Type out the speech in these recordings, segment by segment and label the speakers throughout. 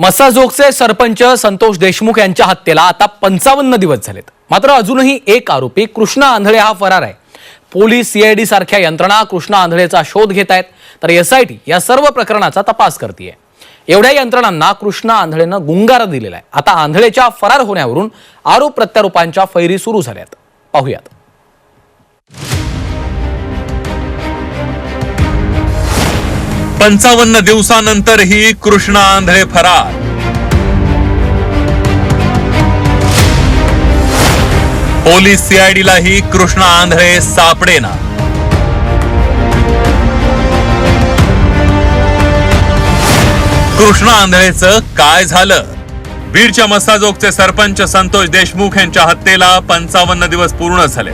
Speaker 1: मसाजोगचे सरपंच संतोष देशमुख यांच्या हत्येला आता पंचावन्न दिवस झालेत. मात्र अजूनही एक आरोपी कृष्णा आंधळे हा फरार आहे. पोलीस सीआयडी सारख्या यंत्रणा कृष्णा आंधळेचा शोध घेत आहेत. तर एसआयटी या सर्व प्रकरणाचा तपास करते एवढ्या यंत्रणांना कृष्णा आंधळेनं गुंगारा दिलेला आहे. आता आंधळेच्या फरार होण्यावरून आरोप प्रत्यारोपांच्या फैरी सुरू झाल्यात. पाहूयात.
Speaker 2: पंचावन्न दिवसानंतरही कृष्णा आंधळे फरार. पोलीस सीआयडीलाही कृष्णा आंधळे सापडेना. कृष्णा आंधळेचं काय झालं? बीडच्या मसाजोगचे सरपंच संतोष देशमुख यांच्या हत्येला पंचावन्न दिवस पूर्ण झाले.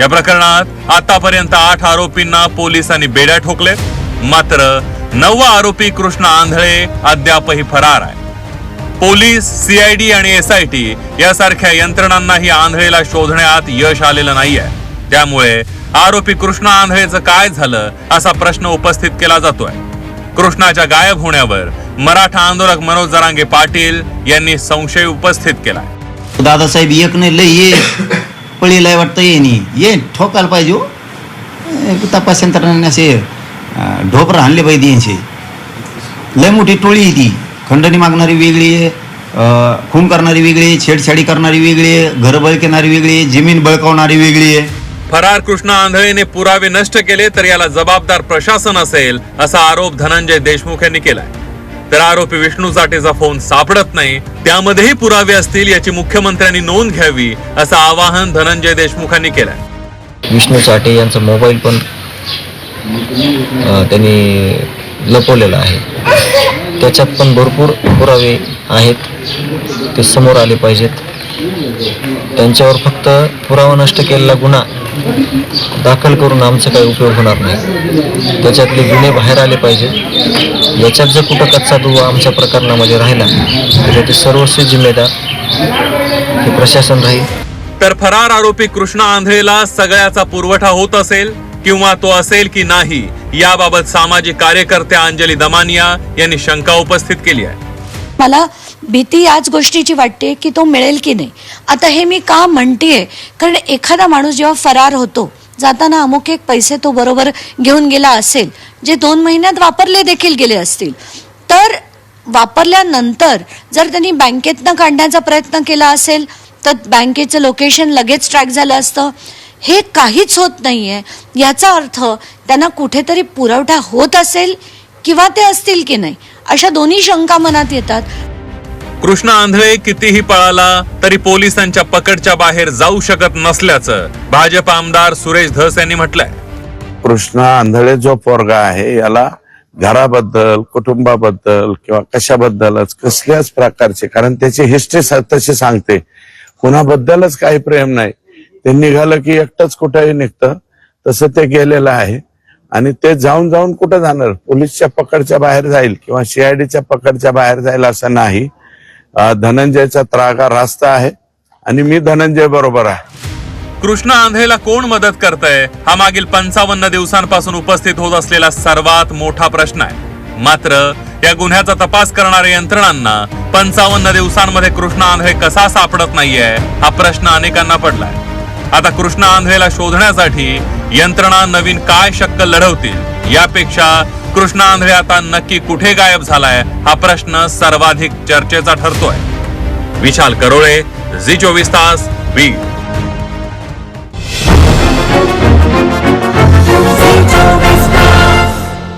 Speaker 2: या प्रकरणात आतापर्यंत आठ आरोपींना पोलिसांनी बेड्या ठोकले मात्र नववा आरोपी कृष्णा आंधळे अद्यापही फरार आहे. पोलीस सीआयडी आणि एसआयटी यासारख्या यंत्रणांनाही आंधळेला शोधण्यात यश आलेलं नाहीये. त्यामुळे आरोपी कृष्णा आंधळेचं काय झालं असा प्रश्न उपस्थित केला जातोय. कृष्णाच्या गायब होण्यावर मराठा आंदोलक मनोज जरांगे पाटील यांनी संशय उपस्थित केलाय.
Speaker 3: दादासाहेब एक नाही लय ये पळीला वाटतं ये नाही ये ठोकायला पाहिजे हो. तपास यंत्रणाने असे. ढोपर हाणले पाहिजे यांचे. लय मोठी टोळी आहे ती. खंडणी मागणारी वेगळी आहे खून करणारी वेगळी आहे छेडछाडी करणारी वेगळी आहे घरं बळकणारी वेगळी आहे जमीन बळकावणारी वेगळी आहे.
Speaker 2: फरार कृष्णा आंधळेने पुरावे नष्ट केले तर याला जबाबदार प्रशासन असेल असा आरोप धनंजय देशमुख यांनी केलाय. तर आरोपी विष्णू साठेचा फोन सापडत नाही त्यामध्येही पुरावे असतील याची मुख्यमंत्र्यांनी नोंद घ्यावी असं आवाहन धनंजय देशमुखांनी केलंय.
Speaker 4: विष्णू चाटे यांचा मोबाईल पण त्यांनी लपवलेलं आहे. त्याच्यात पण भरपूर पुरावे आहेत. ते समोर आले पाहिजेत. त्यांच्यावर फक्त पुरावा नष्ट केलेला गुन्हा दाखल करून आमचा काही उपयोग होणार नाही. त्याच्यातले गुन्हे बाहेर आले पाहिजेत. याच्यात जर कुठं कच्चा दुवा आमच्या प्रकरणामध्ये राहिला तर त्याची जिम्मेदार हे प्रशासन राहील.
Speaker 2: तर फरार आरोपी कृष्णा आंधळेला सगळ्याचा पुरवठा होत असेल. किंवा तो असेल की नाही याबाबत सामाजिक कार्यकर्त्या अंजली दमानिया यांनी शंका उपस्थित केली आहे.
Speaker 5: मला भीती याच गोष्टीची वाटते की तो मिळेल की नाही. आता हे मी का म्हणतेय? कारण एखादा माणूस जेव्हा फरार होतो जाताना अमुक एक पैसे तो बरोबर घेऊन गेला असेल जे दोन महिन्यात वापरले देखील गेले असतील. तर वापरल्यानंतर जर त्यांनी बँकेतनं काढण्याचा प्रयत्न केला असेल तर बँकेचं लोकेशन लगेच ट्रॅक झालं असतं. हे काहीच होत नाहीये. याचा अर्थ त्यांना कुठेतरी पुरवठा होत असेल किंवा ते असतील की नाही अशा दोन्ही शंका मनात येतात.
Speaker 2: कृष्णा आंधळे कितीही पळाला तरी पोलिसांच्या पकडच्या बाहेर जाऊ शकत नसल्याचं भाजप आमदार सुरेश धस यांनी म्हटलंय.
Speaker 6: कृष्णा आंधळे जो पोरगा आहे याला घराबद्दल कुटुंबाबद्दल किंवा कशाबद्दलच कसल्याच प्रकारचे कारण त्याची हिस्ट्री तशी सांगते. कुणाबद्दलच काही प्रेम नाही. ते निघालं की एकटंच कुठेही निघतं. तसं ते गेलेलं आहे. आणि ते जाऊन जाऊन कुठं जाणार? पोलीसच्या पकडच्या बाहेर जाईल किंवा सीआयडीच्या पकडच्या बाहेर जाईल असं नाही. धनंजयचा त्रागा रास्ता आहे. आणि मी धनंजय बरोबर आहे.
Speaker 2: कृष्णा आंधळेला कोण मदत करतंय? हा मागील पंचावन्न दिवसांपासून उपस्थित होत असलेला सर्वात मोठा प्रश्न आहे. मात्र या गुन्ह्याचा तपास करणाऱ्या यंत्रणांना पंचावन्न दिवसांमध्ये कृष्णा आंधळे कसा सापडत नाहीये हा प्रश्न अनेकांना पडलाय. आता कृष्णा आंधळेला शोधण्यासाठी यंत्रणा नवीन काय शक्कल लढवतील यापेक्षा कृष्णा आंधळे आता नक्की कुठे गायब झालाय हा प्रश्न सर्वाधिक चर्चेचा ठरतोय. विशाल करोळे झी चोवीस तास बीड